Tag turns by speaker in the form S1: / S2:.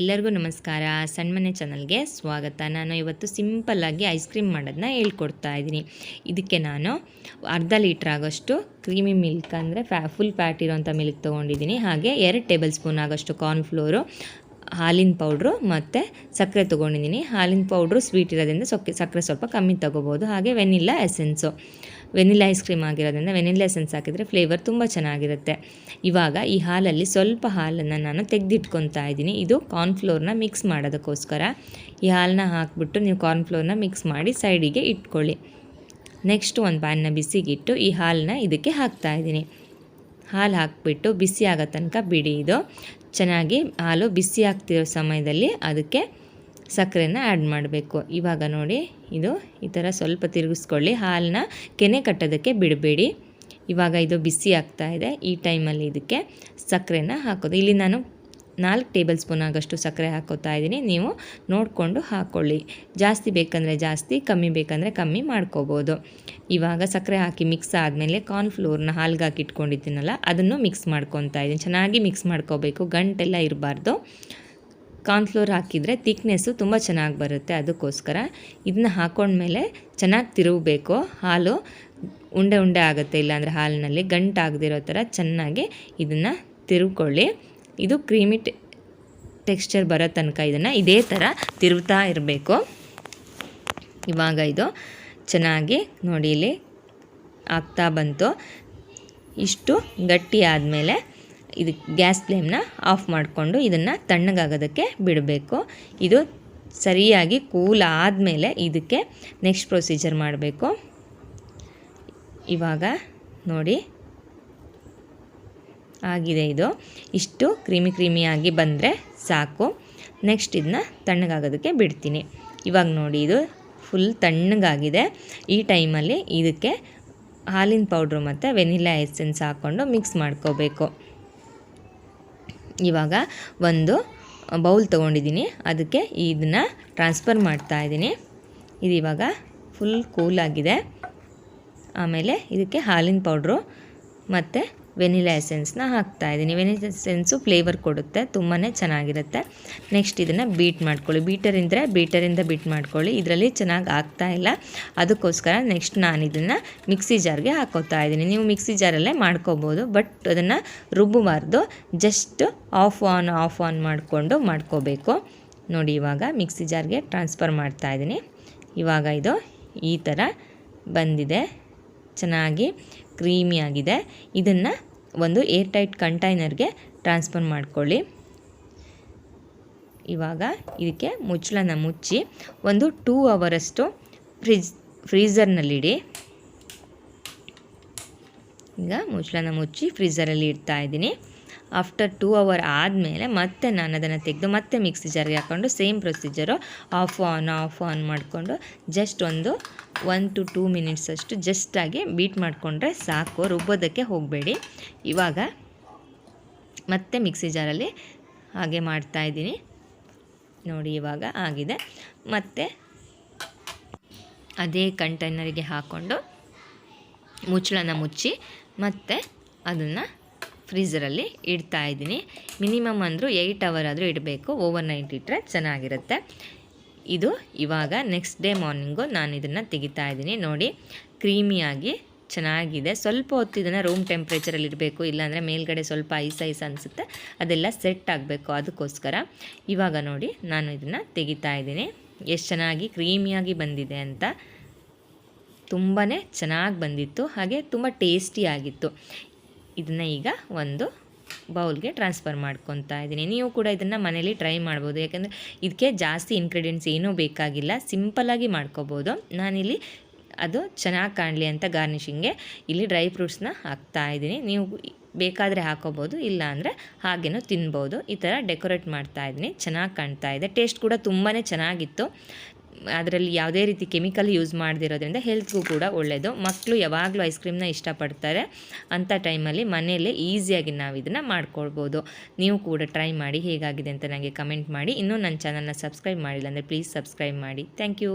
S1: ಎಲ್ಲರಿಗೂ ನಮಸ್ಕಾರ. ಸಣ್ಮನೆ ಚಾನಲ್ಗೆ ಸ್ವಾಗತ. ನಾನು ಇವತ್ತು ಸಿಂಪಲ್ಲಾಗಿ ಐಸ್ ಕ್ರೀಮ್ ಮಾಡೋದನ್ನ ಹೇಳ್ಕೊಡ್ತಾ ಇದ್ದೀನಿ. ಇದಕ್ಕೆ ನಾನು ಅರ್ಧ ಲೀಟ್ರ್ ಆಗೋಷ್ಟು ಕ್ರೀಮಿ ಮಿಲ್ಕ್ ಅಂದರೆ ಫ್ಯಾ, ಫುಲ್ ಫ್ಯಾಟ್ ಇರೋಂಥ ಮಿಲ್ಕ್ ತೊಗೊಂಡಿದ್ದೀನಿ. ಹಾಗೆ ಎರಡು ಟೇಬಲ್ ಸ್ಪೂನ್ ಆಗೋಷ್ಟು ಕಾರ್ನ್ಫ್ಲೋರು, ಹಾಲಿನ ಪೌಡ್ರು ಮತ್ತು ಸಕ್ಕರೆ ತೊಗೊಂಡಿದ್ದೀನಿ. ಹಾಲಿನ ಪೌಡ್ರು ಸ್ವೀಟ್ ಇರೋದ್ರಿಂದ ಸೊಕ್ಕೆ, ಸಕ್ಕರೆ ಸ್ವಲ್ಪ ಕಮ್ಮಿ ತೊಗೋಬೋದು. ಹಾಗೆ vanilla essence. Vanilla ice cream ಆಗಿರೋದ್ರಿಂದ ವೆನಿಲ್ಲಾ ಎಸೆನ್ಸ್ ಹಾಕಿದರೆ ಫ್ಲೇವರ್ ತುಂಬ ಚೆನ್ನಾಗಿರುತ್ತೆ. ಇವಾಗ ಈ ಹಾಲಲ್ಲಿ ಸ್ವಲ್ಪ ಹಾಲನ್ನು ನಾನು ತೆಗೆದಿಟ್ಕೊತಾ ಇದ್ದೀನಿ. ಇದು ಕಾರ್ನ್ಫ್ಲೋರ್ನ ಮಿಕ್ಸ್ ಮಾಡೋದಕ್ಕೋಸ್ಕರ. ಈ ಹಾಲನ್ನ ಹಾಕಿಬಿಟ್ಟು ನೀವು ಕಾರ್ನ್ಫ್ಲೋರ್ನ ಮಿಕ್ಸ್ ಮಾಡಿ ಸೈಡಿಗೆ ಇಟ್ಕೊಳ್ಳಿ. ನೆಕ್ಸ್ಟ್ ಒಂದು ಪ್ಯಾನ್ನ ಬಿಸಿಗಿಟ್ಟು ಈ ಹಾಲನ್ನ ಇದಕ್ಕೆ ಹಾಕ್ತಾ ಇದ್ದೀನಿ. ಹಾಲು ಹಾಕಿಬಿಟ್ಟು ಬಿಸಿ ಆಗೋ ತನಕ ಬಿಡಿ ಇದು. ಚೆನ್ನಾಗಿ ಹಾಲು ಬಿಸಿ ಆಗ್ತಿರೋ ಸಮಯದಲ್ಲಿ ಅದಕ್ಕೆ ಸಕ್ಕರೆನ ಆ್ಯಡ್ ಮಾಡಬೇಕು. ಇವಾಗ ನೋಡಿ, ಇದು ಈ ಥರ ಸ್ವಲ್ಪ ತಿರುಗಿಸ್ಕೊಳ್ಳಿ. ಹಾಲನ್ನ ಕೆನೆ ಕಟ್ಟೋದಕ್ಕೆ ಬಿಡಬೇಡಿ. ಇವಾಗ ಇದು ಬಿಸಿ ಆಗ್ತಾ ಇದೆ. ಈ ಟೈಮಲ್ಲಿ ಇದಕ್ಕೆ ಸಕ್ಕರೆನ ಹಾಕೋದು. ಇಲ್ಲಿ ನಾನು ನಾಲ್ಕು ಟೇಬಲ್ ಸ್ಪೂನ್ ಆಗಷ್ಟು ಸಕ್ಕರೆ ಹಾಕೋತಾ ಇದ್ದೀನಿ. ನೀವು ನೋಡಿಕೊಂಡು ಹಾಕ್ಕೊಳ್ಳಿ ಜಾಸ್ತಿ ಬೇಕಂದರೆ ಜಾಸ್ತಿ, ಕಮ್ಮಿ ಬೇಕಂದರೆ ಕಮ್ಮಿ ಮಾಡ್ಕೋಬೋದು. ಇವಾಗ ಸಕ್ಕರೆ ಹಾಕಿ ಮಿಕ್ಸ್ ಆದಮೇಲೆ ಕಾರ್ನ್ಫ್ಲೋರ್ನ ಹಾಲ್ಗೆ ಹಾಕಿ ಇಟ್ಕೊಂಡಿದ್ದೀನಲ್ಲ ಅದನ್ನು ಮಿಕ್ಸ್ ಮಾಡ್ಕೊತಾ ಇದ್ದೀನಿ. ಚೆನ್ನಾಗಿ ಮಿಕ್ಸ್ ಮಾಡ್ಕೋಬೇಕು. ಗಂಟೆಲ್ಲ ಇರಬಾರ್ದು. ಕಾರ್ನ್ಫ್ಲೋರ್ ಹಾಕಿದರೆ ತಿಕ್ನೆಸ್ಸು ತುಂಬ ಚೆನ್ನಾಗಿ ಬರುತ್ತೆ ಅದಕ್ಕೋಸ್ಕರ. ಇದನ್ನ ಹಾಕೊಂಡ್ಮೇಲೆ ಚೆನ್ನಾಗಿ ತಿರುಗಬೇಕು. ಹಾಲು ಉಂಡೆ ಉಂಡೆ ಆಗುತ್ತೆ, ಇಲ್ಲಾಂದರೆ ಹಾಲಿನಲ್ಲಿ ಗಂಟಾಗದಿರೋ ಥರ ಚೆನ್ನಾಗಿ ಇದನ್ನು ತಿರುಗ್ಕೊಳ್ಳಿ ಇದು ಕ್ರೀಮಿ ಟೆಕ್ಸ್ಚರ್ ಬರೋ ತನಕ ಇದನ್ನು ಇದೇ ಥರ ತಿರುಗ್ತಾ ಇರಬೇಕು. ಇವಾಗ ಇದು ಚೆನ್ನಾಗಿ ನೋಡಿ ಇಲ್ಲಿ ಆಗ್ತಾ ಬಂತು. ಇಷ್ಟು ಗಟ್ಟಿ ಆದಮೇಲೆ ಇದು ಗ್ಯಾಸ್ ಫ್ಲೇಮ್ನ ಆಫ್ ಮಾಡಿಕೊಂಡು ಇದನ್ನು ತಣ್ಣಗಾಗೋದಕ್ಕೆ ಬಿಡಬೇಕು. ಇದು ಸರಿಯಾಗಿ ಕೂಲ್ ಆದಮೇಲೆ ಇದಕ್ಕೆ ನೆಕ್ಸ್ಟ್ ಪ್ರೊಸೀಜರ್ ಮಾಡಬೇಕು. ಇವಾಗ ನೋಡಿ. ಆಗಿದೆ ಇದು. ಇಷ್ಟು ಕ್ರೀಮಿ ಕ್ರೀಮಿಯಾಗಿ ಬಂದರೆ ಸಾಕು. ನೆಕ್ಸ್ಟ್ ಇದನ್ನ ತಣ್ಣಗಾಗೋದಕ್ಕೆ ಬಿಡ್ತೀನಿ. ಇವಾಗ ನೋಡಿ, ಇದು ಫುಲ್ ತಣ್ಣಗಾಗಿದೆ. ಈ ಟೈಮಲ್ಲಿ ಇದಕ್ಕೆ ಹಾಲಿನ ಪೌಡ್ರು ಮತ್ತು ವೆನಿಲಾ ಎಸೆನ್ಸ್ ಹಾಕ್ಕೊಂಡು ಮಿಕ್ಸ್ ಮಾಡ್ಕೋಬೇಕು. ಇವಾಗ ಒಂದು ಬೌಲ್ ತೊಗೊಂಡಿದ್ದೀನಿ. ಅದಕ್ಕೆ ಇದನ್ನು ಟ್ರಾನ್ಸ್ಫರ್ ಮಾಡ್ತಾ ಇದ್ದೀನಿ. ಇದು ಇವಾಗ ಫುಲ್ ಕೂಲಾಗಿದೆ ಆಮೇಲೆ ಇದಕ್ಕೆ ಹಾಲಿನ ಪೌಡ್ರು ಮತ್ತು ವೆನಿಲಾ ಎಸೆನ್ಸ್ನ ಹಾಕ್ತಾಯಿದ್ದೀನಿ ವೆನಿಲಾ ಎಸೆನ್ಸು ಫ್ಲೇವರ್ ಕೊಡುತ್ತೆ ತುಂಬಾ ಚೆನ್ನಾಗಿರುತ್ತೆ. ನೆಕ್ಸ್ಟ್ ಇದನ್ನು ಬೀಟ್ ಮಾಡ್ಕೊಳ್ಳಿ. ಬೀಟರ್ ಇದ್ದರೆ ಬೀಟರಿಂದ ಬೀಟ್ ಮಾಡ್ಕೊಳ್ಳಿ. ಇದರಲ್ಲಿ ಚೆನ್ನಾಗಿ ಆಗ್ತಾ ಇಲ್ಲ. ಅದಕ್ಕೋಸ್ಕರ ನೆಕ್ಸ್ಟ್ ನಾನು ಇದನ್ನು ಮಿಕ್ಸಿ ಜಾರ್ಗೆ ಹಾಕೋತಾ ಇದ್ದೀನಿ. ನೀವು ಮಿಕ್ಸಿ ಜಾರಲ್ಲೇ ಮಾಡ್ಕೋಬೋದು, ಬಟ್ ಅದನ್ನು ರುಬ್ಬಬಾರ್ದು. Just off on off on ಮಾಡಿಕೊಂಡು ಮಾಡ್ಕೋಬೇಕು. ನೋಡಿ, ಇವಾಗ ಮಿಕ್ಸಿ ಜಾರ್ಗೆ ಟ್ರಾನ್ಸ್ಫರ್ ಮಾಡ್ತಾಯಿದ್ದೀನಿ ಇವಾಗ ಇದು ಈ ಥರ ಬಂದಿದೆ. ಚೆನ್ನಾಗಿ ಕ್ರೀಮಿಯಾಗಿದೆ ಇದನ್ನು ಒಂದು ಏರ್ ಟೈಟ್ ಕಂಟೈನರ್ಗೆ ಟ್ರಾನ್ಸ್ಫರ್ ಮಾಡಿಕೊಳ್ಳಿ. ಇವಾಗ ಇದಕ್ಕೆ ಮುಚ್ಚಳನ ಮುಚ್ಚಿ ಒಂದು ಟೂ ಅವರಷ್ಟು ಫ್ರಿಜ್ ಫ್ರೀಝರ್ನಲ್ಲಿಡಿ ಈಗ ಮುಚ್ಚಳನ ಮುಚ್ಚಿ ಫ್ರೀಝರಲ್ಲಿ ಇಡ್ತಾ ಇದ್ದೀನಿ. ಆಫ್ಟರ್ ಟೂ ಅವರ್ ಆದಮೇಲೆ ಮತ್ತೆ ನಾನು ಅದನ್ನು ತೆಗೆದು ಮತ್ತೆ ಮಿಕ್ಸಿ ಜಾರ್ಗೆ ಹಾಕ್ಕೊಂಡು same procedure off on off on ಮಾಡಿಕೊಂಡು ಜಸ್ಟ್ ಒಂದು ಒನ್ ಟು ಟೂ ಮಿನಿಟ್ಸ್ ಅಷ್ಟು ಜಸ್ಟಾಗಿ ಬೀಟ್ ಮಾಡಿಕೊಂಡ್ರೆ ಸಾಕು, ರುಬ್ಬೋದಕ್ಕೆ ಹೋಗಬೇಡಿ. ಇವಾಗ ಮತ್ತೆ ಮಿಕ್ಸಿ ಜಾರಲ್ಲಿ ಹಾಗೆ ಮಾಡ್ತಾಯಿದ್ದೀನಿ ನೋಡಿ ಇವಾಗ ಆಗಿದೆ. ಮತ್ತು ಅದೇ ಕಂಟೈನರಿಗೆ ಹಾಕ್ಕೊಂಡು ಮುಚ್ಚಳನ ಮುಚ್ಚಿ ಮತ್ತೆ ಅದನ್ನು ಫ್ರೀಝರಲ್ಲಿ ಇಡ್ತಾ ಇದ್ದೀನಿ. ಮಿನಿಮಮ್ ಅಂದರೂ ಏಯ್ಟ್ ಅವರ್ ಆದರೂ ಇಡಬೇಕು. ಓವರ್ ನೈಟ್ ಇಟ್ಟರೆ ಚೆನ್ನಾಗಿರುತ್ತೆ. ಇದು ಇವಾಗ ನೆಕ್ಸ್ಟ್ ಡೇ ಮಾರ್ನಿಂಗು ನಾನು ಇದನ್ನು ತೆಗಿತಾ ಇದ್ದೀನಿ. ನೋಡಿ, ಕ್ರೀಮಿಯಾಗಿ ಚೆನ್ನಾಗಿದೆ. ಸ್ವಲ್ಪ ಹೊತ್ತು ಇದನ್ನು ರೂಮ್ ಟೆಂಪ್ರೇಚರಲ್ಲಿ ಇಡಬೇಕು. ಇಲ್ಲಾಂದರೆ ಮೇಲ್ಗಡೆ ಸ್ವಲ್ಪ ಐಸ್ ಐಸ್ ಅನಿಸುತ್ತೆ. ಅದೆಲ್ಲ ಸೆಟ್ ಆಗಬೇಕು ಅದಕ್ಕೋಸ್ಕರ. ಇವಾಗ ನೋಡಿ, ನಾನು ಇದನ್ನು ತೆಗಿತಾ ಇದ್ದೀನಿ. ಎಷ್ಟು ಚೆನ್ನಾಗಿ ಕ್ರೀಮಿಯಾಗಿ ಬಂದಿದೆ ಅಂತ. ತುಂಬಾ ಚೆನ್ನಾಗಿ ಬಂದಿತ್ತು. ಹಾಗೆ ತುಂಬ ಟೇಸ್ಟಿಯಾಗಿತ್ತು ಇದನ್ನು ಈಗ ಒಂದು ಬೌಲ್ಗೆ ಟ್ರಾನ್ಸ್ಫರ್ ಮಾಡ್ಕೊತಾ ಇದ್ದೀನಿ. ನೀವು ಕೂಡ ಇದನ್ನು ಮನೇಲಿ ಟ್ರೈ ಮಾಡ್ಬೋದು. ಯಾಕಂದರೆ ಇದಕ್ಕೆ ಜಾಸ್ತಿ ಇಂಗ್ರೀಡಿಯೆಂಟ್ಸ್ ಏನೂ ಬೇಕಾಗಿಲ್ಲ. ಸಿಂಪಲ್ಲಾಗಿ ಮಾಡ್ಕೋಬೋದು. ನಾನಿಲ್ಲಿ ಅದು ಚೆನ್ನಾಗಿ ಕಾಣಲಿ ಅಂತ ಗಾರ್ನಿಷಿಂಗ್ಗೆ ಇಲ್ಲಿ ಡ್ರೈ ಫ್ರೂಟ್ಸ್ನ ಹಾಕ್ತಾ ಇದ್ದೀನಿ. ನೀವು ಬೇಕಾದರೆ ಹಾಕೋಬೋದು ಇಲ್ಲ ಅಂದರೆ ಹಾಗೇನೂ ತಿನ್ಬೋದು. ಈ ಥರ ಡೆಕೋರೇಟ್ ಮಾಡ್ತಾ ಇದ್ದೀನಿ. ಚೆನ್ನಾಗಿ ಕಾಣ್ತಾ ಇದೆ. ಟೇಸ್ಟ್ ಕೂಡ ತುಂಬಾ ಚೆನ್ನಾಗಿತ್ತು. ಅದರಲ್ಲಿ ಯಾವುದೇ ರೀತಿ ಕೆಮಿಕಲ್ ಯೂಸ್ ಮಾಡದಿರೋದ್ರಿಂದ ಹೆಲ್ತ್ಗೂ ಕೂಡ ಒಳ್ಳೆಯದು ಮಕ್ಕಳು ಯಾವಾಗಲೂ ಐಸ್ ಕ್ರೀಮ್ನ ಇಷ್ಟಪಡ್ತಾರೆ. ಅಂಥ ಟೈಮಲ್ಲಿ ಮನೆಯಲ್ಲೇ ಈಸಿಯಾಗಿ ನಾವು ಇದನ್ನು ಮಾಡ್ಕೊಳ್ಬೋದು. ನೀವು ಕೂಡ ಟ್ರೈ ಮಾಡಿ ಹೇಗಾಗಿದೆ ಅಂತ ನನಗೆ ಕಮೆಂಟ್ ಮಾಡಿ. ಇನ್ನೂ ನನ್ನ ಚಾನಲ್ನ ಸಬ್ಸ್ಕ್ರೈಬ್ ಮಾಡಿಲ್ಲ ಅಂದರೆ ಪ್ಲೀಸ್ ಸಬ್ಸ್ಕ್ರೈಬ್ ಮಾಡಿ. Thank you.